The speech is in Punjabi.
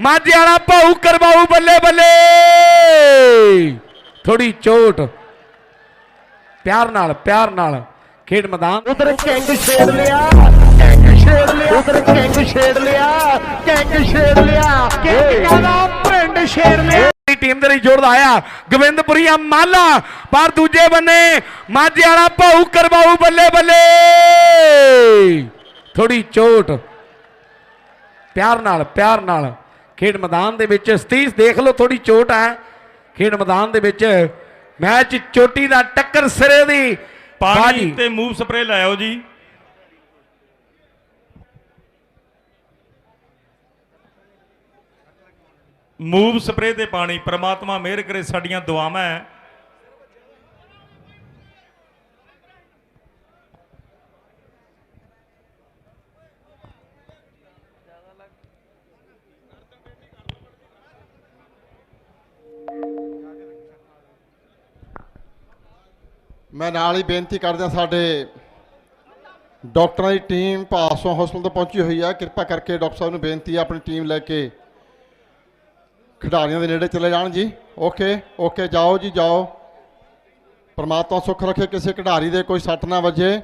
ਮਾਝੇ ਵਾਲਾ ਭਾਊ ਕਰਵਾਉ ਬੱਲੇ ਬੱਲੇ। ਥੋੜੀ ਚੋਟ। ਪਿਆਰ ਨਾਲ ਪਿਆਰ ਨਾਲ ਖੇਡ ਮੈਦਾਨ। ਉਧਰ ਕਿੰਗ ਛੇੜ ਲਿਆ। ਕਿੰਗ ਛੇੜ ਲਿਆ। ਉਧਰ ਕਿੰਗ ਛੇੜ ਲਿਆ। ਕਿੰਗ ਛੇੜ ਲਿਆ। ਕਿੰਗ ਕਹਿੰਦਾ ਪਿੰਡ ਛੇੜ ਲਿਆ। ਦੀ ਟੀਮ ਦੇ ਲਈ ਜੋੜਦਾ ਆਇਆ। ਗੋਬਿੰਦਪੁਰੀਆ ਮਾਲਾ। ਪਰ ਦੂਜੇ ਬੰਨੇ ਮਾਝੇ ਵਾਲਾ ਭਾਊ ਕਰਵਾਉ ਬੱਲੇ ਬੱਲੇ। ਥੋੜੀ ਚੋਟ। ਪਿਆਰ ਨਾਲ ਪਿਆਰ ਨਾਲ। ਖੇਡ ਮੈਦਾਨ ਦੇ ਵਿੱਚ ਸਤੀਸ਼ ਦੇਖ ਲਓ ਥੋੜੀ ਚੋਟ ਹੈ। ਖੇਡ ਮੈਦਾਨ ਦੇ ਵਿੱਚ ਮੈਚ ਚੋਟੀ ਦਾ ਟੱਕਰ ਸਿਰੇ ਦੀ। ਪਾਣੀ। ਤੇ ਮੂਵ ਸਪਰੇ ਲਾਇਓ ਜੀ। ਮੂਵ ਸਪਰੇ ਤੇ ਪਾਣੀ। ਪ੍ਰਮਾਤਮਾ ਮਿਹਰ ਕਰੇ ਸਾਡੀਆਂ ਦੁਆਵਾਂ ਹੈ। ਮੈਂ ਨਾਲ ਹੀ ਬੇਨਤੀ ਕਰਦਾ ਸਾਡੇ ਡਾਕਟਰਾਂ ਦੀ ਟੀਮ ਪਾਸੋਂ ਹਸਪਤਾਲ ਤੋਂ ਪਹੁੰਚੀ ਹੋਈ ਹੈ ਕਿਰਪਾ ਕਰਕੇ ਡਾਕਟਰ ਸਾਹਿਬ ਨੂੰ ਬੇਨਤੀ ਹੈ ਆਪਣੀ ਟੀਮ ਲੈ ਕੇ ਖਿਡਾਰੀਆਂ ਦੇ ਨੇੜੇ ਚਲੇ ਜਾਣ ਜੀ। ਓਕੇ ਓਕੇ, ਜਾਓ ਜੀ, ਜਾਓ। ਪਰਮਾਤਮਾ ਸੁੱਖ ਰੱਖੇ, ਕਿਸੇ ਖਿਡਾਰੀ ਦੇ ਕੋਈ ਸੱਟ ਨਾ ਵੱਜੇ।